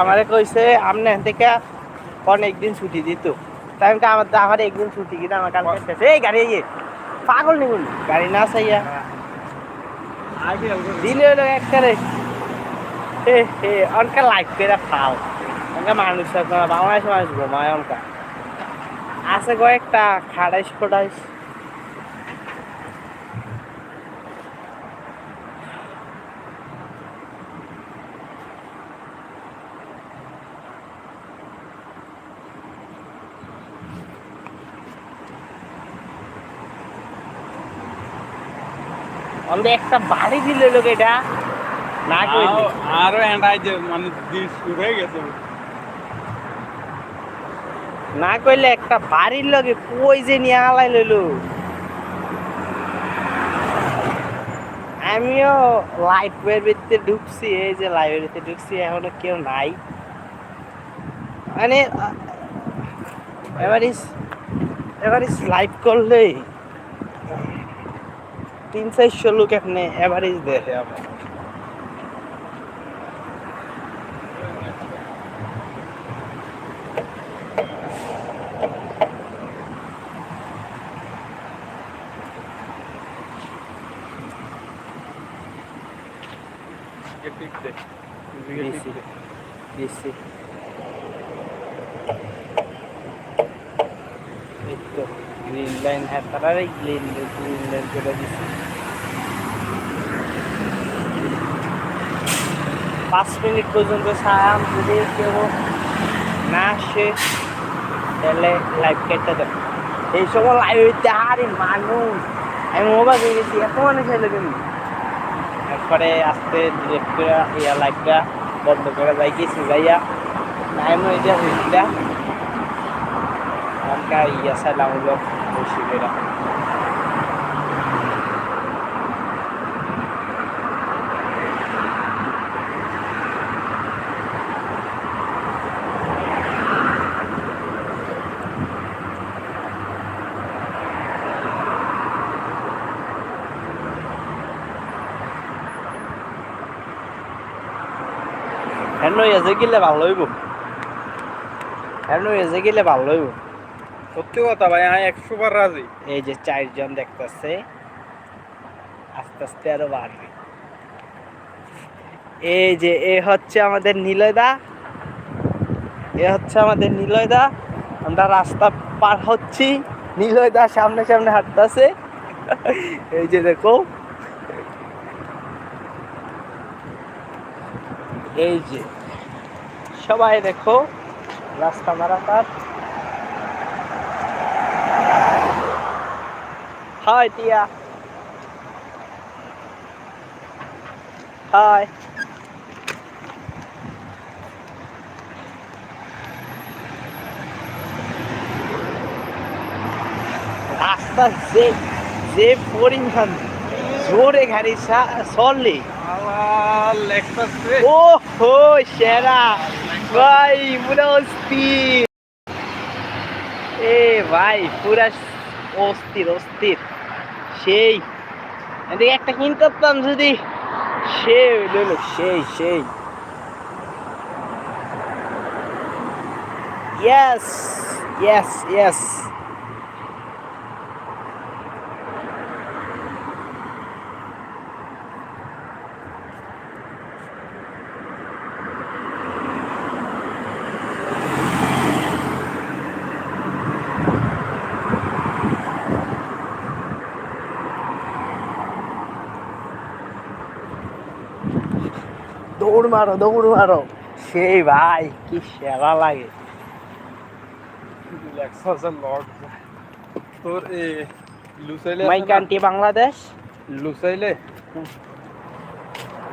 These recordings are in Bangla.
আমারে কইছে এখান থেকে অনেক দিন ছুটি দিত। তাই আমি আমার আমার একদিন ছুটি কিন্তু আমার কালকে শেষ। এই গাড়ি ইয়ে পাগল নিগুন গাড়ি না চাইয়া। দিলে হলো হে অনকা লাইফ করে ফাও অনকা মানুষ বাংলাদেশ মানুষ ঘুমায় অনকা। আছে কয়েকটা খাড়াইশ খোড়াইশ আমাদের একটা বাড়ি দিল লোক এটা। না কইলে। আরো- এন্ডাই যে মানে দিন শুরু হয়ে গেছে। না কইলে একটা বাড়ির লগে কই যে নিয়ে আলাই লইলো। আমিও লাইব্রেরিতে ঢুকছি এই যে লাইব্রেরিতে ঢুকছি এখনও কেউ নাই। মানে এভারিস এভারিস লাইভ করলে তিন চারশো লোক এখানে এভারেজ দেখে আমার দিছি এই গ্রিন লাইন হ্যাঁ তারা গ্রিন গ্রিন লাইন করে দিছি। পাঁচ মিনিট পর্যন্ত সায়াম, যদি কেউ না আসে, তাহলে লাইভ কেটে দেবে। এই সময় লাইভ হইতে আরে মানুষ। আমি মোবাইল হয়ে গেছি, এত মানুষ এলো কিন্তু একবারে আস্তে ডিরেক্ট করে ইয়া লাইটটা বন্ধ করে যাই, গেছি যাইয়া। নাইম এটা হইলা আমকা ইয়া সাইলাম বসি করে এসে গেলে ভালো হইব এসে গেলে ভালো হইব সত্যি কথা ভাই আমি একশো বার রাজি। এই যে চারজন দেখতেছে আস্তে আস্তে আরও বাড়বে। এই যে এ হচ্ছে আমাদের নীলয়দা। এ হচ্ছে আমাদের নীলয়দা। আমরা রাস্তা পার হচ্ছি। নীলয়দা সামনে সামনে হাঁটতেছে। এই যে দেখো। এই যে। সবাই দেখো রাস্তা মারাপার Hi, Tia. Hi. রাস্তা যে যে পরিমাণ জোরে গাড়ি চলে লেক্সাস ও হো সেরা ভাই পুরা অস্থির এ ভাই পুরা অস্থির অস্থির সেই এদিকে একটা কিনতে পারতাম যদি সে হইল সেই সেই ইয়েস ইয়েস ইয়েস দৌড় মারো দৌড় মারো সেই ভাই কি সেরা লাগে। তোর এ লুসাইলে মাই কান্ট্রি বাংলাদেশ? লুসাইলে?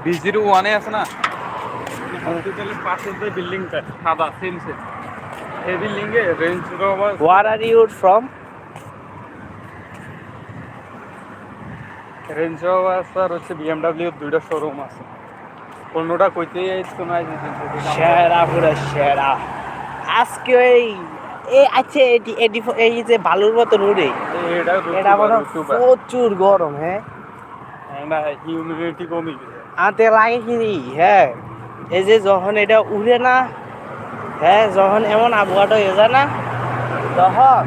বিজির ওয়ানে আছে না? হসপিটালের পাশে যে বিল্ডিংটা সাদা সেম সেম এই building range rover where are you from range rover sir হচ্ছে বিএমডাব্লিউ দুইটা শোরুম আছে। অন্যটা কইতে যাইতো না সেরা পুরো সেরা। আজকে ওই এ আচ্ছা এটি এটি এই যে বালুর মতো রোডে এটা মনে প্রচুর গরম হ্যাঁ? হিউমিডিটি কমে গেছে। হাতে লাগে কি হ্যাঁ? এই যে যখন এটা উড়ে না হ্যাঁ যখন এমন আবহাওয়াটা হয়ে যায় না তখন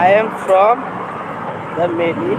I am from the middle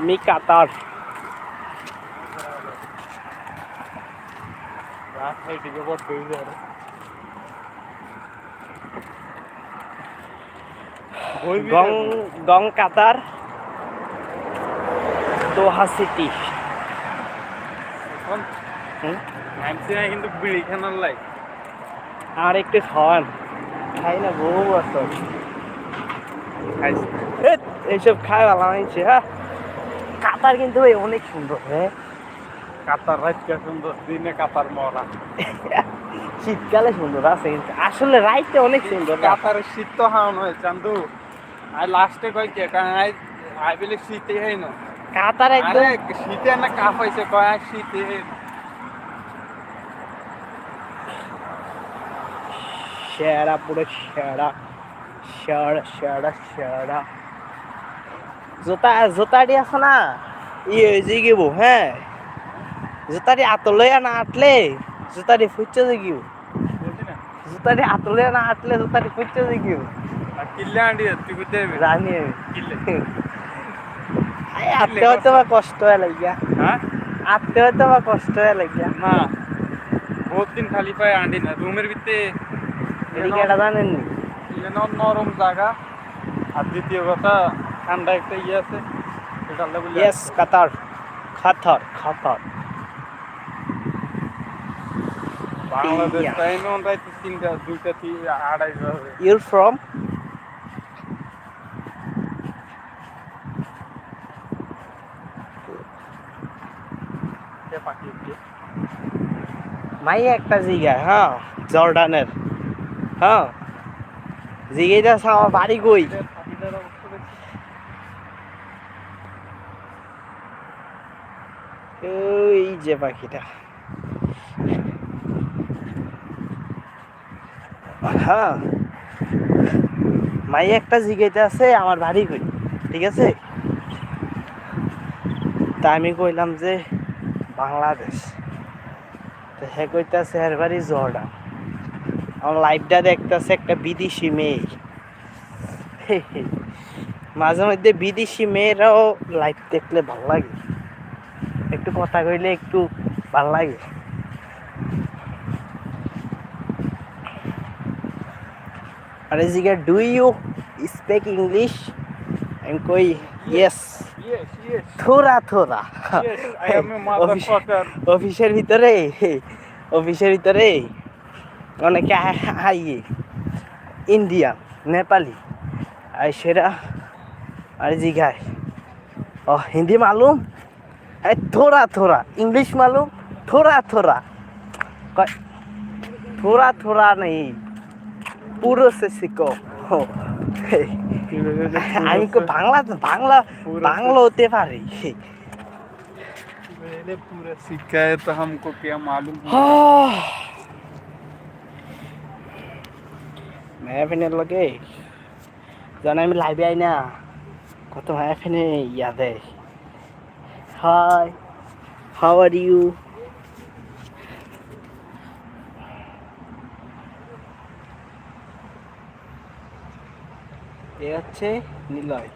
ah, me Qatar. গং গং কাতার দোহা সিটি। আর একটু খাওয়ান। খাই না বহু বছর। এইসব খাই ভালো হয়েছে হ্যাঁ? কাতার কিন্তু ভাই অনেক সুন্দর হ্যাঁ কাতার রাজকা সুন্দর দিনে কাতার মরা। শীতকালে সুন্দর আছে কিন্তু আসলে রাইতে অনেক সুন্দর না? কাতারের শীত তো হাওন হয় চান্দু। আর লাস্টে কয় কে? কারণ আই আই বলে শীতে হয় না। কাতার একদম শীতে না কাপ হয়েছে কয় শীতে সেরা পুরো সেরা সেরা সেরা সেরা। জোতা জোতাটি আছে না? ই হয়েছে গিব হ্যাঁ। জোতাটি আতলে না আটলে জোতাটি গিব। বুঝলি না? জোতাটি আতলে না আটলে জোতাটি তুই কোথায় যাবি? জানি আটতে হয়তো বা কষ্ট হয়ে লাগিয়া। হ্যাঁ? আটতে হয়তো বা কষ্ট হয়ে লাগিয়া। না। বহুত দিন খালি পায় আন্ডি না রুমের ভিতরে জানেননি এখানে নরম জায়গা। আর দ্বিতীয় কথা ঠান্ডা একটা ইয়ে আছে। Yes Qatar. খাতার খাতার বাংলাদেশ ইয়া। টাইমে আমরা তিনটা দুইটা তিন আড়াই হবে। You're from? মাই একটা জিগা হ্যাঁ জর্ডানের। হ্যাঁ। জিগাইটা আমার বাড়ি কই? যে পাখিটা। মাই একটা জিগাইতে আছে, আমার বাড়ি কই? ঠিক আছে? তা আমি কইলাম যে, বাংলাদেশ। তো হে কইতাছে, এর বাড়ি জর্ডান। আমার লাইফটা দেখতেছে একটা বিদেশি মেয়ে। মাঝে মধ্যে বিদেশি মেয়েরাও লাইফ দেখলে ভালো লাগে। একটু কথা কইলে একটু ভালো লাগে। আরে জিগা ডু ইউ স্পিক ইংলিশ আমি কই ইয়েস Yes, yes, থোড়া থোড়া। Yes, I am a motherfucker. অফিসের ভিতরে অফিসের ভিতরে অনেকে আইয়ে ইন্ডিয়ান নেপালি আর সেটা আর জিগায় ও হিন্দি মালুম? এই থোড়া থোড়া ইংলিশ মালুম থোড়া থোড়া কয়, থোড়া থোড়া নেই পুরো সে শিখো আমি কই বাংলা বাংলা পুরো বাংলা হতে পারি पहले पूरा सीखा है तो हमको क्या मालूम है? মায়া ফেনের লগে জানা আমি লাইভে আই না কত মায়া ফেনে ইয়া দেয় হাই হাউ আর ইউ এ হচ্ছে নিলয়।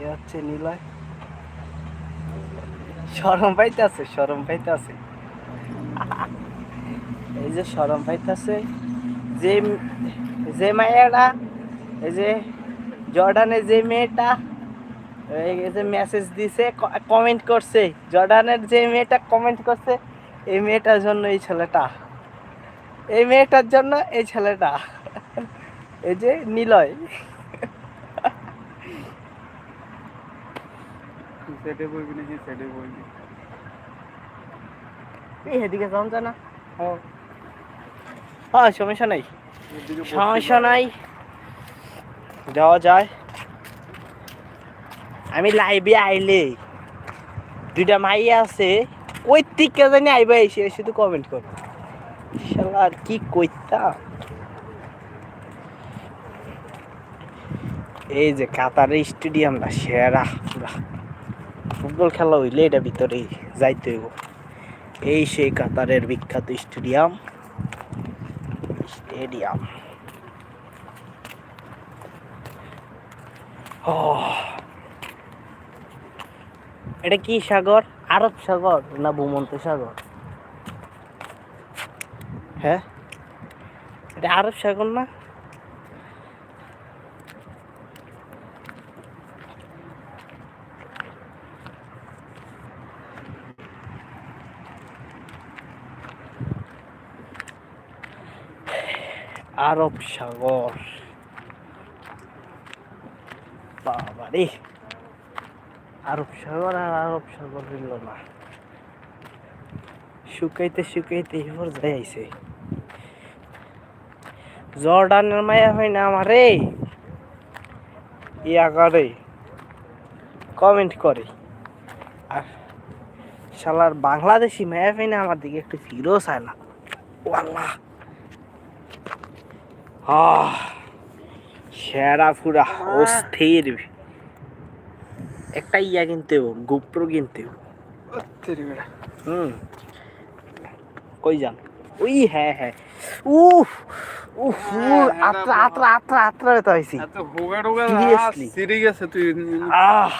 এ হচ্ছে নিলয়। সরম পাইতেছে সরম পাইতেছে। এই যে সরম পাইতেছে, যে যে মায়েরা এই যে জর্ডানের যে মেয়েটা এই যে মেসেজ দিছে কমেন্ট করছে। জর্ডানের যে মেয়েটা কমেন্ট করছে এই মেয়েটার জন্য এই ছেলেটা। এই মেয়েটার জন্য এই ছেলেটা। এই যে নিলয়। সেটে এদিকে যাওয়া না হ্যাঁ সমস্যা নাই। সমস্যা নাই। যাওয়া যায়। আমি লাইভে আইলে দুইটা মাই আছে ওই থেকে জানি আইবা এসে শুধু কমেন্ট কর। আর কি কইতাম? এই যে কাতারের স্টেডিয়ামটা সেরা। ফুটবল খেলা হইলে এটা ভিতরে যাইতে হইব। এই সেই কাতারের বিখ্যাত স্টেডিয়াম। স্টেডিয়াম। ও এটা কি সাগর? আরব সাগর না ভূমন্ত সাগর? হ্যাঁ? এটা আরব সাগর না? আরব সাগর। বাবা রে আরব সাগর আর আরব সাগর হইল না। শুকাইতে শুকাইতে এবার যাই আইছে। জর্ডানের মায়া হয় না আমারে? ইয়া করে কমেন্ট করে। আর শালার বাংলাদেশি মায়া হয় না আমার দিকে একটু ফিরও চায় না। আল্লাহ সেরা ফুরা অস্থির। একটা ইয়া কিনতে গোপ্রো কিনতে বেটা। হুম। কই যান? ওই হ্যাঁ হ্যাঁ। উফ উফ হ্যাঁ, আত্রা আত্রা আত্রা আত্রা তো হইছি। এত হোগা টোগা Seriously? সিরি গেছে তুই আহ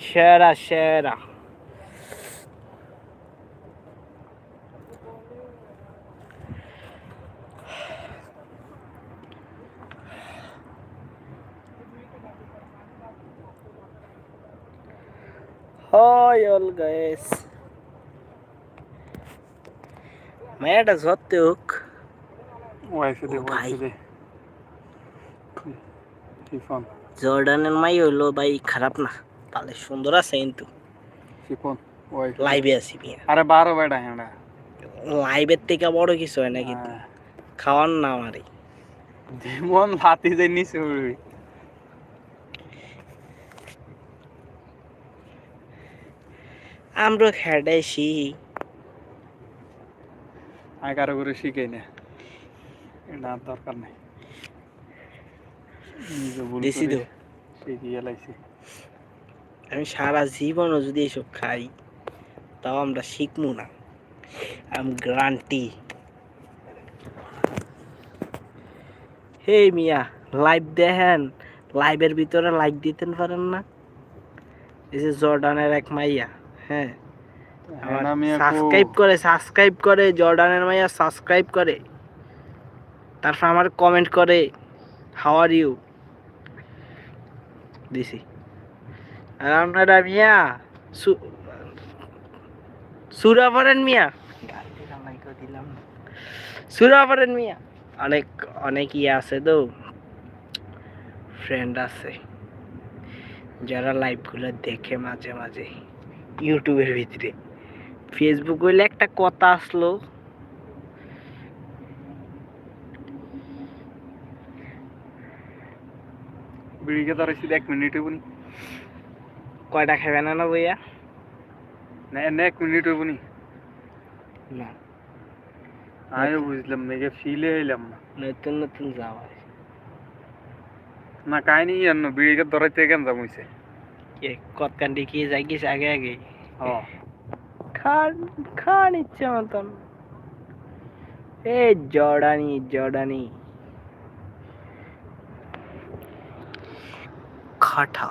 সেরা সেরা। All guys. মেয়েটা হোক জর্ডানের মাই হইল ভাই খারাপ না তাহলে সুন্দর আছে কিন্তু লাইভে আছি আরে বারো বেটা হ্যাঁ লাইভের থেকে বড় কিছু হয় না কিন্তু খাওয়ার না আমারই জীবন হাতি যে নিচে উড়বি আমরা খেডাইছি আমি কারও করে শিখাই না। এটা আর দরকার নাই। আমি সারা জীবনও যদি এসব খাই তাও আমরা শিখব না। আমি গ্রান্টি হে মিয়া লাইভ দেখেন। লাইভের ভিতরে লাইক দিতেন পারেন না। এই যে জর্ডানের এক মাইয়া। হ্যাঁ। হ্যাঁ, সাবস্ক্রাইব করে সাবস্ক্রাইব করে জর্ডানের মাইয়া সাবস্ক্রাইব করে। তারপর আমার কমেন্ট করে হাউ আর ইউ দিছি। আর আপনারা মিয়া সুরা পড়েন মিয়া। সুরা পড়েন মিয়া। অনেক অনেক ইয়ে আছে তো। ফ্রেন্ড আছে। যারা লাইভগুলো দেখে মাঝে মাঝে। ইউটিউবের ভিতরে। ফেসবুক হইলে একটা কথা আসলো। বিড়িকে ধরেছি এক মিনিট হবনি কয়টা খাবে না না বইয়া না এনে এক মিনিট হবনি না। আমিও বুঝলাম না যে ফিলে এলাম না। নতুন নতুন যাওয়া না কাহিনি বিড়িকে ধরাইতে কেন কে কতকান্ডি কি যাই আগে আগে ও খান খান ইচ্ছে মতন এ জর্ডানি জর্ডানি খাটা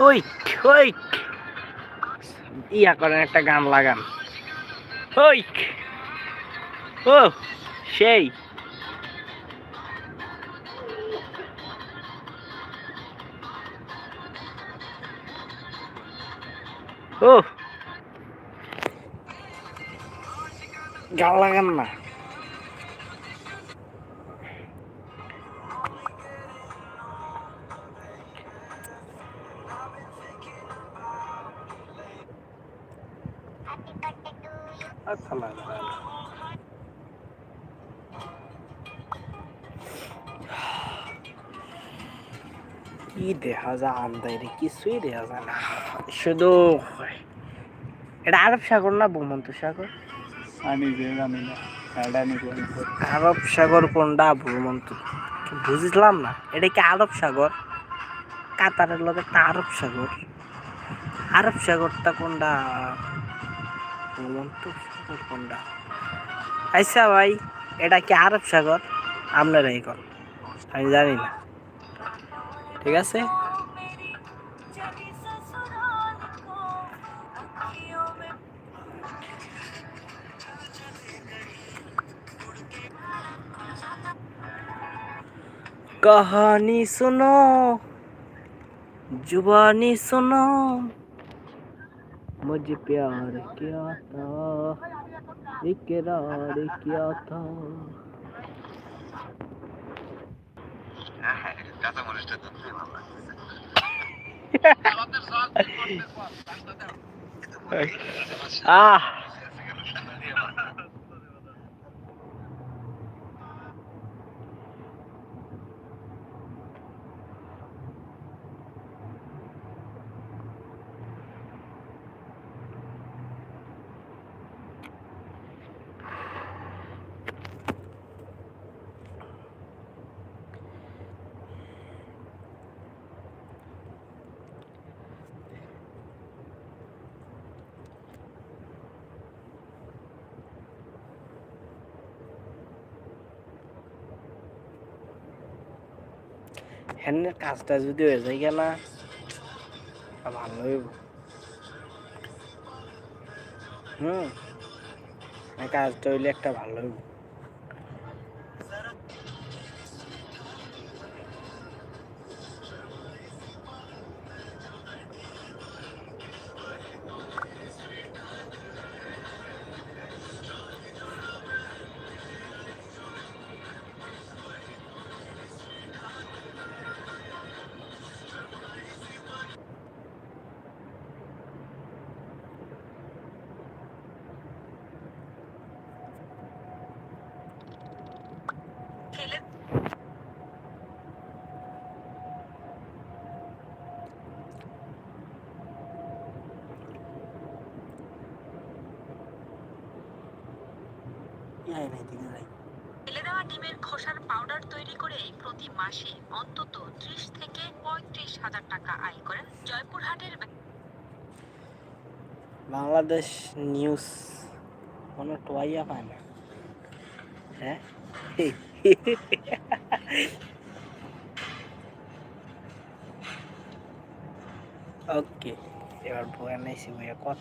ওই ওই ইয়া করেন একটা গান লাগান ওই ও সেই ও গান লাগান কিছুই দেখা যায় না। শুধু এটা আরব সাগর না ভূমন্ত সাগর? আমি যে জানি না আরব সাগর কোনটা ভূমন্ত বুঝলাম না এটা কি আরব সাগর? কাতারের লগে তা আরব সাগর। আরব সাগরটা কোনটা? ভূমন্ত সাগর কোনটা? আচ্ছা ভাই এটা কি আরব সাগর? আপনারাই কর আমি জানি না। ঠিক আছে? कहानी सुनो जुबानी सुनो। मुझे प्यार किया था इकरार किया था। আহ হ্যান্ডের কাজটা যদি হয়ে যায় না ভালো হইব। হুম? কাজটা হইলে একটা ভালো হইব। নাই নাই দিকে নাই। ফেলে দেওয়া ডিমের খোসার পাউডার তৈরি করে প্রতি মাসে অন্তত ত্রিশ থেকে পঁয়ত্রিশ হাজার টাকা আয় করেন জয়পুরহাটের বাংলাদেশ নিউজ কোনো টোয়াইয়া পায় না। হ্যাঁ? ওকে এবার বয়ান নাইছি বইয়া কথা